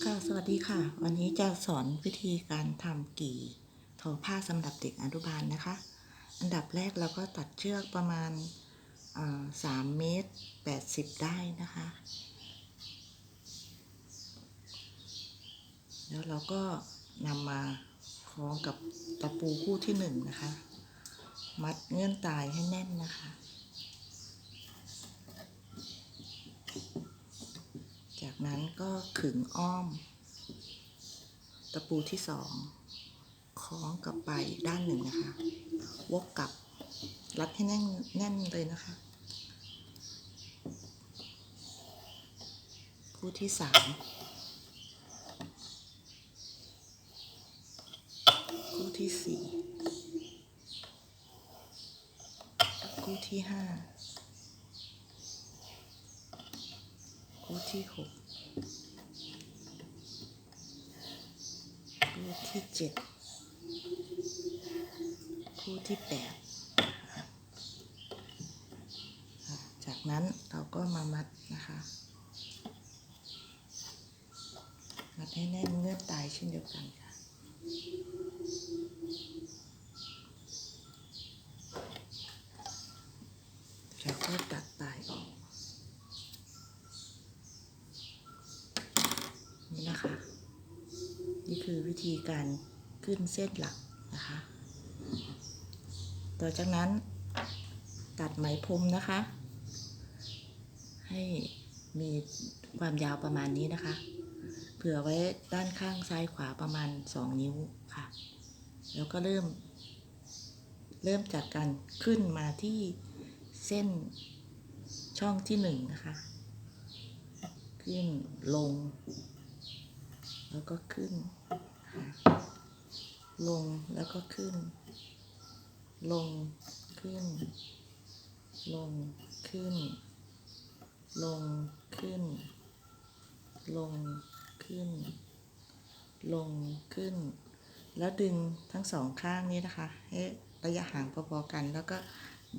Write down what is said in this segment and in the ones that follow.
ค่ะสวัสดีค่ะ วันนี้จะสอนวิธีการทำกี่ทอผ้าสำหรับเด็กอนุบาลนะคะ อันดับแรกเราก็ตัดเชือกประมาณสามเมตรแปดสิบได้นะคะ แล้วเราก็นำมาคล้องกับตะปูคู่ที่หนึ่งนะคะ มัดเงื่อนตายให้แน่นนะคะ จาก นั้นก็ขึงอ้อม ตะปูที่สองคล้องกลับไปด้านหนึ่งนะคะ วกกลับ รัดให้แน่นแน่นเลยนะคะ คู่ที่สามคู่ที่สี่คู่ที่ห้าคู่ที่หก คู่ที่เจ็ดคู่ที่แปดจากนั้นเราก็มามัดนะคะ มัดให้แน่นเงื่อนตายเช่นเดียวกันค่ะแล้วก็ตัดปลายออก นี่นะคะ นี่คือวิ ธีการขึ้นเส้นหลักนะคะ ต่อจากนั้นตัดไหมพรมนะคะ ให้มีความยาวประมาณนี้นะคะ เผื่อไว้ด้านข้างซ้ายขวาประมาณ 2 นิ้วค่ะ แล้วก็เริ่ม เริ่มจากการขึ้นมาที่เส้นช่องที่หนึ่งนะคะ ขึ้นลง แล้วก็ขึ้น ลงแล้วก็ขึ้น ลงขึ้น ลงขึ้น ลงขึ้น ลงขึ้น ลงขึ้น แล้วดึงทั้งสองข้างนี้นะคะให้ระยะห่างพอๆกันแล้วก็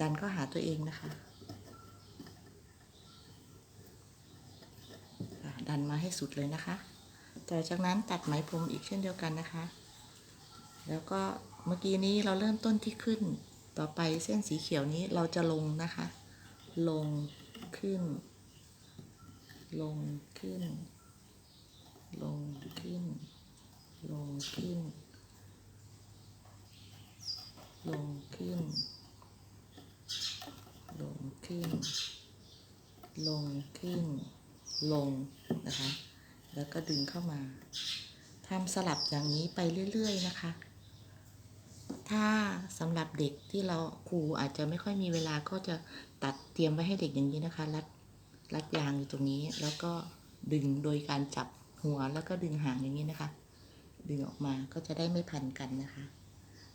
ดันเข้าหาตัวเองนะคะอะดันมาให้สุดเลยนะคะ ต่อจากนั้นตัดไหมพรมอีกเช่นเดียวกันนะคะ แล้วก็เมื่อกี้นี้เราเริ่มต้นที่ขึ้น ต่อไปเส้นสีเขียวนี้เราจะลงนะคะ ลงขึ้น ลงขึ้น ลงขึ้น ลงขึ้น ลงขึ้น ลงขึ้น ลงขึ้น ลงนะคะ แล้วก็ดึงเข้ามาทำสลับอย่างนี้ไปเรื่อย ๆ นะคะ ถ้าสำหรับเด็กที่เราครูอาจจะไม่ค่อยมีเวลาก็จะตัดเตรียมไว้ให้เด็กอย่างนี้นะคะ รัดรัดยางอยู่ตรงนี้แล้วก็ดึงโดยการจับหัวแล้วก็ดึงหางอย่างนี้นะคะ ดึงออกมาก็จะได้ไม่พันกันนะคะ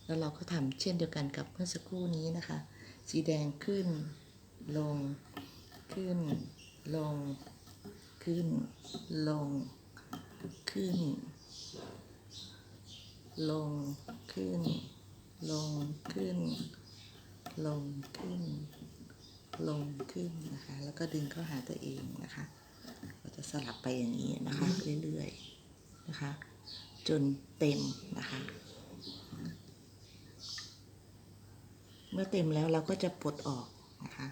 แล้วเราก็ทำเช่นเดียวกันกับเมื่อสักครู่นี้นะคะ สีแดงขึ้นลงขึ้นลง ขึ้น ลง ขึ้น ลง ขึ้น ลง ขึ้น ลง ขึ้น ลง ขึ้นนะคะ แล้วก็ดึงเข้าหาตัวเองนะคะ เราจะสลับไปอย่างนี้นะคะ เรื่อยๆ นะคะ จนเต็มนะคะเมื่อเต็มแล้วเราก็จะปลดออกนะคะ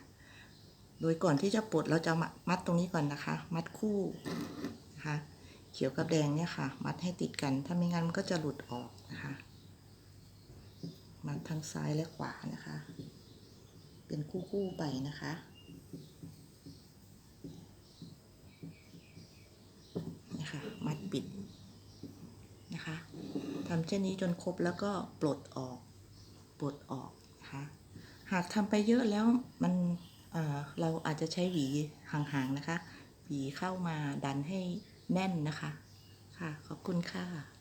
โดยก่อนที่จะปลดเราจะมัดตรงนี้ก่อนนะคะ มัดคู่นะคะเขียวกับแดงเนี่ยค่ะ มัดให้ติดกัน ถ้าไม่งั้นมันก็จะหลุดออกนะคะ มัดทั้งซ้ายและขวานะคะ เป็นคู่ๆไปนะคะนะคะมัดปิดนะคะทำเช่นนี้จนครบแล้วก็ปลดออก ปลดออกนะคะหากทำไปเยอะแล้วมัน เราอาจจะใช้หวีห่างๆนะคะ หวีเข้ามาดันให้แน่นนะคะ ค่ะ ขอบคุณค่ะ